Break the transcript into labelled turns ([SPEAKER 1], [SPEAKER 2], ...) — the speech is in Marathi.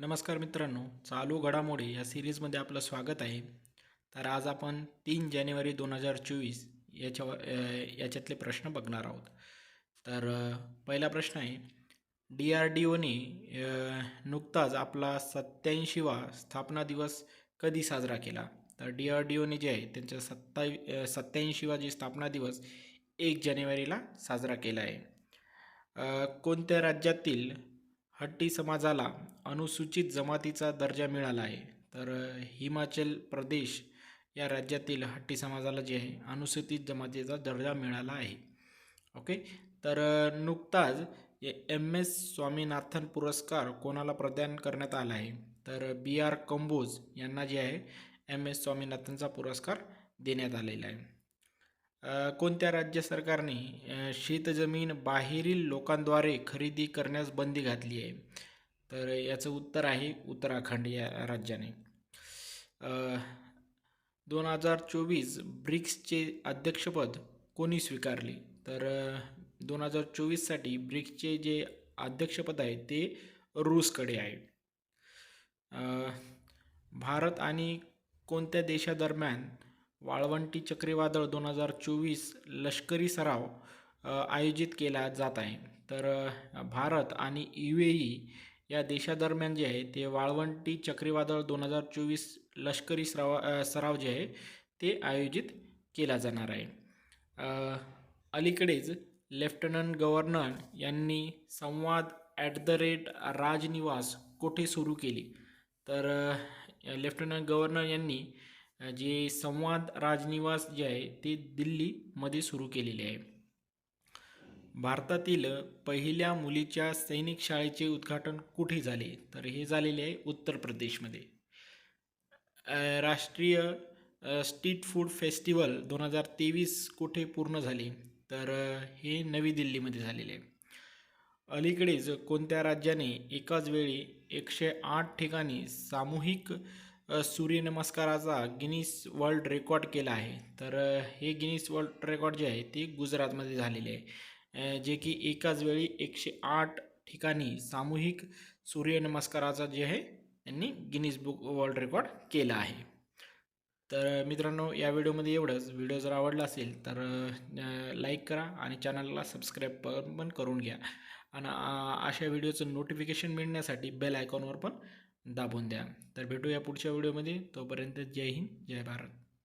[SPEAKER 1] नमस्कार मित्रांनो चालू घडामोडी या सिरीजमध्ये आपलं स्वागत आहे. तर आज आपण तीन जानेवारी दोन हजार चोवीस याच्यावर याच्यातले प्रश्न बघणार आहोत. तर पहिला प्रश्न आहे डी आर डी ओने नुकताच आपला सत्याऐंशीवा स्थापना दिवस कधी साजरा केला? तर डी आर डी ओने जे आहे त्यांचा सत्ता सत्याऐंशीवा जे स्थापना दिवस एक जानेवारीला साजरा केला आहे. कोणत्या राज्यातील हट्टी समाजाला अनुसूचित जमातीचा दर्जा मिळाला आहे. तर हिमाचल प्रदेश या राज्यातील हट्टी समाजाला जे आहे अनुसूचित जमातीचा दर्जा मिळाला आहे. ओके? तर नुकताच एम एस स्वामीनाथन पुरस्कार कोणाला प्रदान करण्यात आला आहे? तर बी आर कंबोज यांना जे आहे एम एस स्वामीनाथनचा पुरस्कार देण्यात आलेला आहे. कोणत्या राज्य सरकारने शेतजमीन बाहेरील लोकांद्वारे खरेदी करण्यास बंदी घातली आहे? तर याचं उत्तर आहे उत्तराखंड या राज्याने. दोन हजार चोवीस ब्रिक्सचे अध्यक्षपद कोणी स्वीकारले? तर दोन हजार चोवीससाठी ब्रिक्सचे जे अध्यक्षपद आहे ते रूसकडे आहे. भारत आणि कोणत्या देशादरम्यान वाळवंटी चक्रीवादळ दोन हजार चोवीस लष्करी सराव आयोजित केला जात आहे. तर भारत आणि यू ए ई या देशादरम्यान जे आहे ते वाळवंटी चक्रीवादळ दोन हजार चोवीस लष्करी सराव सराव जे आहे ते आयोजित केला जाणार आहे. अलीकडेच लेफ्टनंट गव्हर्नर यांनी संवाद ॲट द रेट राजनिवास कोठे सुरू केली? तर लेफ्टनंट गव्हर्नर यांनी जे संवाद राजनिवास जे आहे ते दिल्लीमध्ये सुरू केलेले आहे. भारतातील पहिल्या मुलीच्या सैनिक शाळेचे उद्घाटन कुठे झाले? तर हे झालेले आहे उत्तर प्रदेशमध्ये. राष्ट्रीय स्ट्रीट फूड फेस्टिवल दोन हजार तेवीस कुठे पूर्ण झाले? तर हे नवी दिल्लीमध्ये झालेले आहे. अलीकडेच कोणत्या राज्याने एकाच वेळी एकशे आठ ठिकाणी सामूहिक सूर्यनमस्काराचा गिनीस वर्ल्ड रेकॉर्ड केला आहे. तर हे गिनीस वर्ल्ड रेकॉर्ड जे आहे ते गुजरातमध्ये झालेले आहे. जे की एकाच वेळी एकशे आठ ठिकाणी सामूहिक सूर्यनमस्काराचा जे आहे त्यांनी गिनीस बुक वर्ल्ड रेकॉर्ड केला आहे. तर मित्रांनो या व्हिडिओमध्ये एवढंच. व्हिडिओ जर आवडला असेल तर लाईक करा आणि चॅनलला सबस्क्राईब पण करून घ्या. आणि अशा व्हिडिओचं नोटिफिकेशन मिळण्यासाठी बेल आयकॉनवर पण दाबून द्या. तर भेटूया पुढच्या व्हिडिओमध्ये. तोपर्यंत जय हिंद जय भारत.